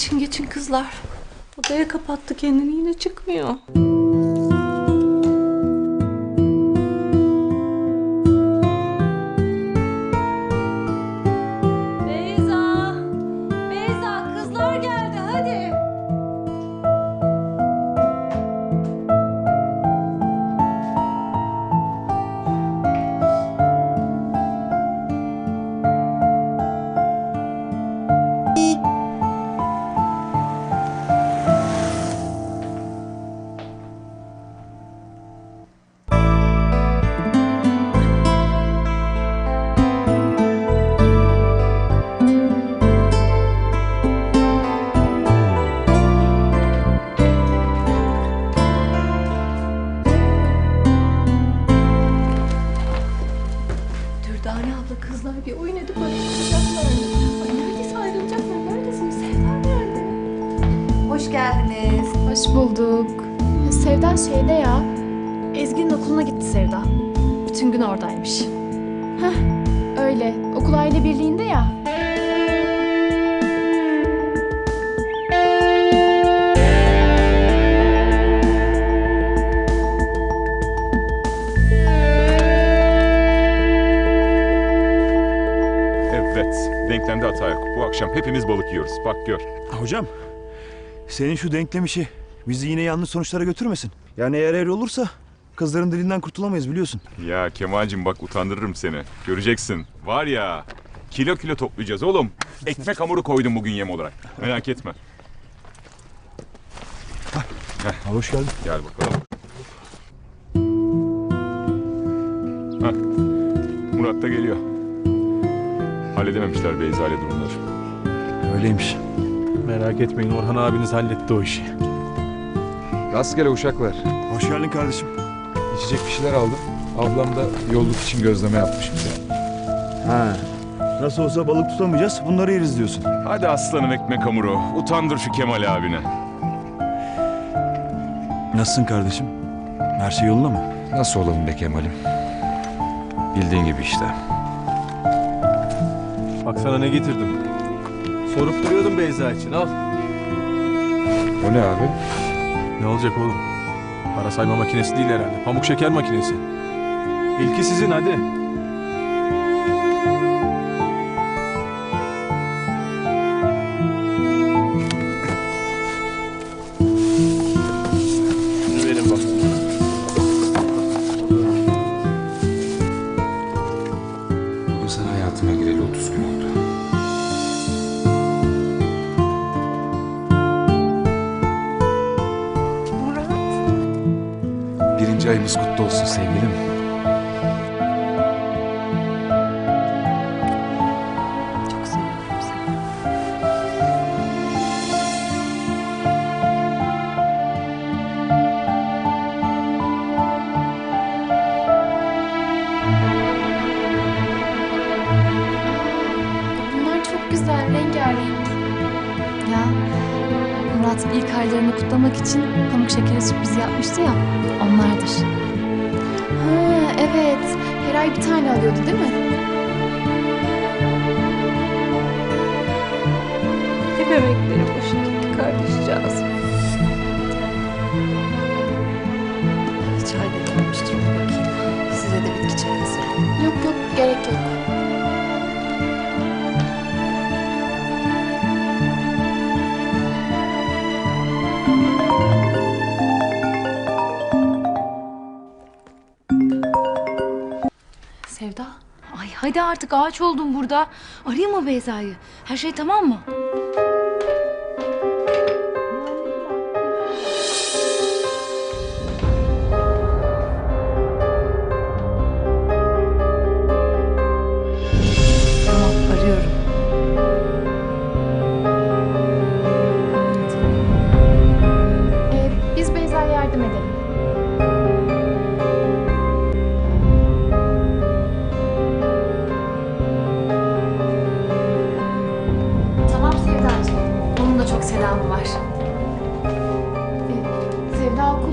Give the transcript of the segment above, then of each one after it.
Geçin geçin kızlar. Odaya kapattı kendini yine çıkmıyor. Hoş geldiniz. Hoş bulduk. Sevda şeyde ya. Ezgi'nin okuluna gitti Sevda. Bütün gün oradaymış. Heh, öyle. Okul aile birliğinde ya. Evet, denklemde hata yok. Bu akşam hepimiz balık yiyoruz. Bak gör. Hocam, senin şu denklem işi bizi yine yanlış sonuçlara götürmesin. Yani eğer öyle olursa kızların dilinden kurtulamayız biliyorsun. Ya Kemal'cim bak utandırırım seni. Göreceksin. Var ya, kilo kilo toplayacağız oğlum. Ekmek hamuru koydum bugün yem olarak. Merak etme. Al hoş geldin. Gel bakalım. Hah, Murat da geliyor. Halledememişler Beyza ile durumları. Öyleymiş. Merak etmeyin Orhan abiniz halletti o işi. Rastgele uşaklar. Hoş geldin kardeşim. İçecek bir şeyler aldım. Ablam da yolluk için gözleme yapmış bize. Ha. Nasıl olsa balık tutamayacağız. Bunları yeriz diyorsun. Hadi aslanım ekmek hamuru. Utandır şu Kemal abine. Nasılsın kardeşim? Her şey yolunda mı? Nasıl olalım be Kemal'im? Bildiğin gibi işte. Bak sana ne getirdim. Sorup duruyordum Beyza için al. O ne abi? Ne olacak oğlum? Para sayma makinesi değil herhalde. Pamuk şeker makinesi. İlki sizin hadi. Birinci ayımız kutlu olsun sevgilim. Murat ilk aylarını kutlamak için pamuk şekeri sürprizi yapmıştı ya onlardır. Ha, evet. Her ay bir tane alıyordu değil mi? Hep emekleri boşa gitti kardeşcağız. Çay demlenmiştir bir bakayım. Size de bitki çayı hazırlayayım. Yok yok, gerek yok. Sevda. Ay hadi artık ağaç oldum burada. Arayayım mı Beyza'yı? Her şey tamam mı?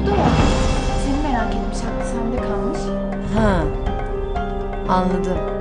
Ya. Seni merak etmiş, aklı sende kalmış. Ha. Anladım.